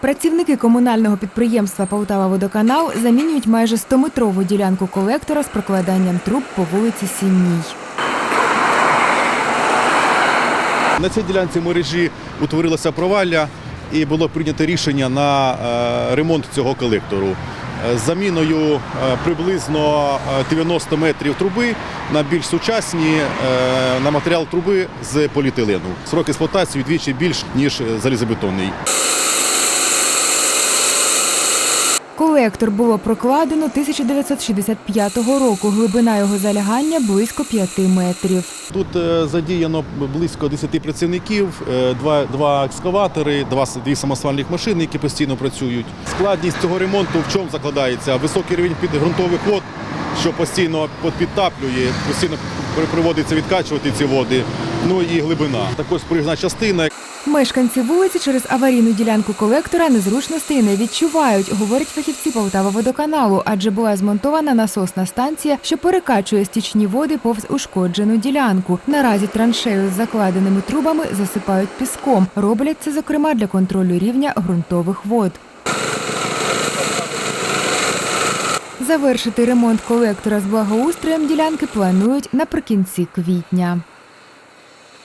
Працівники комунального підприємства Полтава Водоканал замінюють майже 100-метрову ділянку колектора з прокладанням труб по вулиці Сінній. На цій ділянці мережі утворилося провалля і було прийнято рішення на е, ремонт цього колектору. Е, З заміною е, приблизно е, 90 метрів труби на більш сучасні на матеріал труби з поліетилену. Срок експлуатації вдвічі більш ніж залізобетонний. Колектор було прокладено 1965 року. Глибина його залягання близько 5 метрів. Тут е, задіяно близько 10 працівників, е, два, два екскаватори, два, дві самосвальних машини, які постійно працюють. Складність цього ремонту в чому закладається? Високий рівень підґрунтових вод, що постійно підтаплює, постійно при- приводиться відкачувати ці води. Ну і глибина. Також проїзна частина. Мешканці вулиці через аварійну ділянку колектора незручностей не відчувають, говорять фахівці Полтава водоканалу, адже була змонтована насосна станція, що перекачує стічні води повз ушкоджену ділянку. Наразі траншею з закладеними трубами засипають піском. Роблять це, зокрема, для контролю рівня ґрунтових вод. Завершити ремонт колектора з благоустроєм ділянки планують наприкінці квітня.